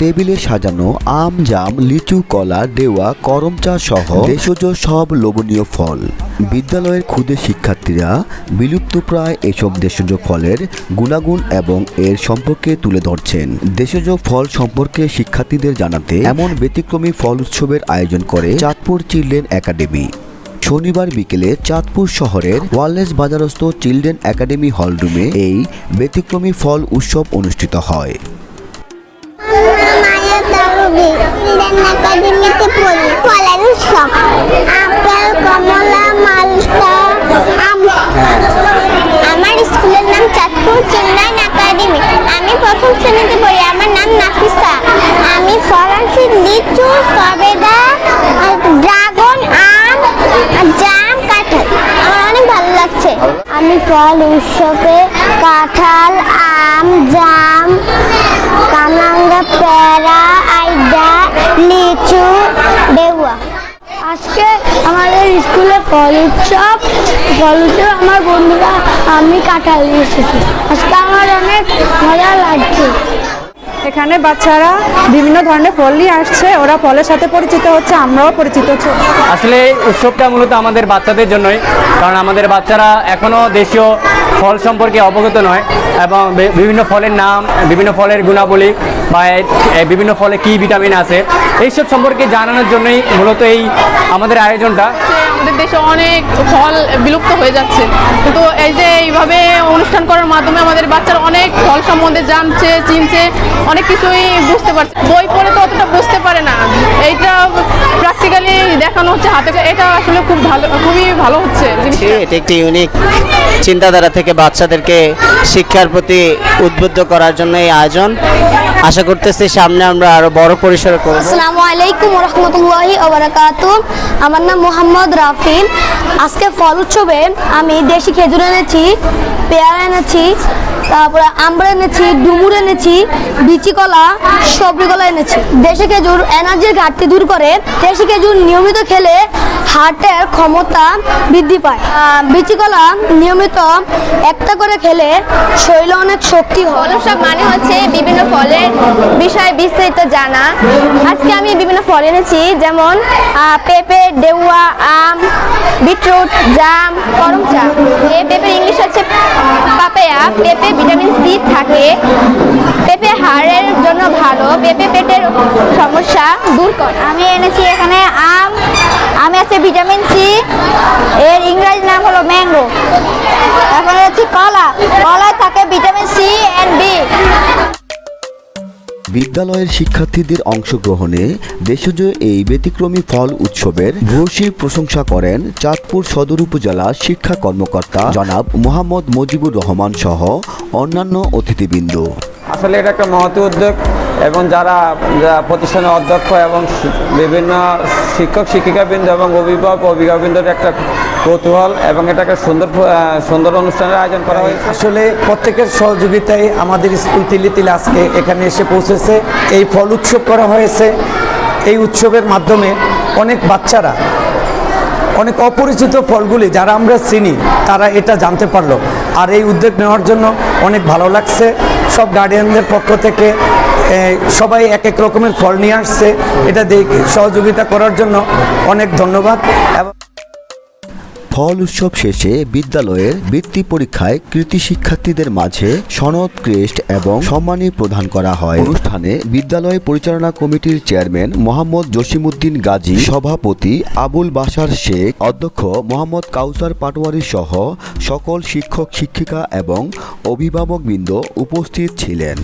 টেবিলে সাজানো আম, জাম, লিচু, কলা ডেওয়া করমচা সহ দেশজ সব লোভনীয় ফল। বিদ্যালয়ের ক্ষুদে শিক্ষার্থীরা বিলুপ্তপ্রায় এসব দেশজ ফলের গুণাগুণ এবং এর সম্পর্কে তুলে ধরছেন। দেশজ ফল সম্পর্কে শিক্ষার্থীদের জানাতে এমন ব্যতিক্রমী ফল উৎসবের আয়োজন করে চাঁদপুর চিলড্রেন একাডেমি। শনিবার বিকেলে চাঁদপুর শহরের ওয়ারলেস বাজারস্থ চিলড্রেন একাডেমি হলরুমে এই ব্যতিক্রমী ফল উৎসব অনুষ্ঠিত হয় মায়া দারুবি ইন্ডিয়ান একাডেমিতে পড়ি ফলের উৎসব আপেল কমলা মালটা আম আমার স্কুলের নাম চাঁদপুর চিলড্রেন একাডেমি আমি প্রথম শ্রেণীতে পড়ি আমার নাম নাফিসা আমি ফরাসি লিচু সবেদা ড্রাগন আম আর জাম কাঁঠাল আমার অনেক ভালো লাগছে আমি ফল উৎসবে কাঁঠাল, আম, জাম, কামাঙ্গা, পেয়ারা, আইডা, লিচু, বেউয়া। আজকে আমাদের স্কুলে ফল উৎসব। ফল উৎসব আমার বন্ধুরা, আমি কাঁঠাল নিয়ে এসেছি। আজকে আমার অনেক মজা লাগছে এখানে বাচ্চারা বিভিন্ন ধরনের ফল নিয়ে আসছে। ওরা ফলের সাথে পরিচিত হচ্ছে, আমরাও পরিচিত হচ্ছি। আসলে উৎসবটা মূলত আমাদের বাচ্চাদের জন্যই, কারণ আমাদের বাচ্চারা এখনও দেশীয় ফল সম্পর্কে অবগত নয় এবং বিভিন্ন ফলের নাম, বিভিন্ন ফলের গুণাবলী বা বিভিন্ন ফলে কি ভিটামিন আছে, এইসব সম্পর্কে জানানোর জন্যই মূলত এই আমাদের আয়োজনটা। দেশে অনেক ফল বিলুপ্ত হয়ে যাচ্ছে কিন্তু এই যে এইভাবে অনুষ্ঠান করার মাধ্যমে আমাদের বাচ্চারা অনেক ফল সম্বন্ধে জানছে, চিনছে, অনেক কিছুই বুঝতে পারছে বই পড়ে তো অতটা বুঝতে পারে না এইটা প্র্যাকটিক্যালি দেখানো হচ্ছে হাতে। এটা আসলে খুব ভালো, খুবই ভালো হচ্ছে। এটি একটি ইউনিক চিন্তাধারা থেকে বাচ্চাদেরকে শিক্ষার প্রতি উদ্বুদ্ধ করার জন্য এই আয়োজন আশা করতেছি সামনে আমরা আরও বড় পরিসরে করব। আসসালামু আলাইকুম রহমতুল্লাহি বারাকাতু। আমার নাম মোহাম্মদ রাফিল। আজকে ফল উৎসবে আমি দেশি খেজুর এনেছি, পেয়ারা এনেছি তারপরে আমরা এনেছি, ডুমুর এনেছি, বিচি কলা সবরি কলা এনেছি। দেশি খেজুর এনার্জির ঘাটতি দূর করে দেশি খেজুর নিয়মিত খেলে হার্টের ক্ষমতা বৃদ্ধি পায়। বিচি কলা নিয়মিত একটা করে খেলে শরীরে অনেক শক্তি হয়। সব মানে হচ্ছে বিভিন্ন ফলের বিষয়ে বিস্তারিত জানা। আজকে আমি বিভিন্ন ফল এনেছি, যেমন পেঁপে ডেউয়া আম, বিটরুট, জাম, করমচা। এই পেঁপের ইংলিশ হচ্ছে পেঁপে, ভিটামিন সি থাকে। পেঁপে হাড়ের জন্য ভালো, পেঁপে পেটের সমস্যা দূর কর। আমি এনেছি এখানে আম, আমি আছে ভিটামিন সি, এর ইংরাজি নাম হলো ম্যাঙ্গো। এখন হচ্ছে কলা কলায় বিদ্যালয়ের শিক্ষার্থীদের অংশগ্রহণে দেশজ এই ব্যতিক্রমী ফল উৎসবের ভূয়সী প্রশংসা করেন চাঁদপুর সদর উপজেলা শিক্ষা কর্মকর্তা জনাব মোহাম্মদ মজিবুর রহমান সহ অন্যান্য অতিথিবৃন্দ। আসলে এটা একটা মহতি উদ্যোগ। এবং যারা প্রতিষ্ঠানের অধ্যক্ষ এবং বিভিন্ন শিক্ষক, শিক্ষিকাবৃন্দ এবং অভিভাবক, অভিভাবকবৃন্দের একটা কৌতূহল এবং এটাকে সুন্দর সুন্দর অনুষ্ঠানের আয়োজন করা হয়েছে। আসলে প্রত্যেকের সহযোগিতায় আমাদের স্কুল তিলি তিলে আজকে এখানে এসে পৌঁছেছে। এই ফল উৎসব করা হয়েছে। এই উৎসবের মাধ্যমে অনেক বাচ্চারা, অনেক অপরিচিত ফলগুলি যারা আমরা চিনি, তারা এটা জানতে পারল। আর এই উদ্যোগ নেওয়ার জন্য অনেক ভালো লাগছে। সব গার্ডিয়ানদের পক্ষ থেকে সবাই এক এক রকমের ফল নিয়ে আসছে। এটা দেখে সহযোগিতা করার জন্য অনেক ধন্যবাদ। ফল উৎসব শেষে বিদ্যালয়ের বৃত্তি পরীক্ষায় কৃতি শিক্ষার্থীদের মাঝে সনদ, ক্রেস্ট এবং সম্মানী প্রদান করা হয়। অনুষ্ঠানে বিদ্যালয় পরিচালনা কমিটির চেয়ারম্যান মোহাম্মদ জসিমউদ্দিন গাজী, সভাপতি আবুল বাশার শেখ, অধ্যক্ষ মোহাম্মদ কাউসার পাটোয়ারি সহ সকল শিক্ষক, শিক্ষিকা এবং অভিভাবকবৃন্দ উপস্থিত ছিলেন।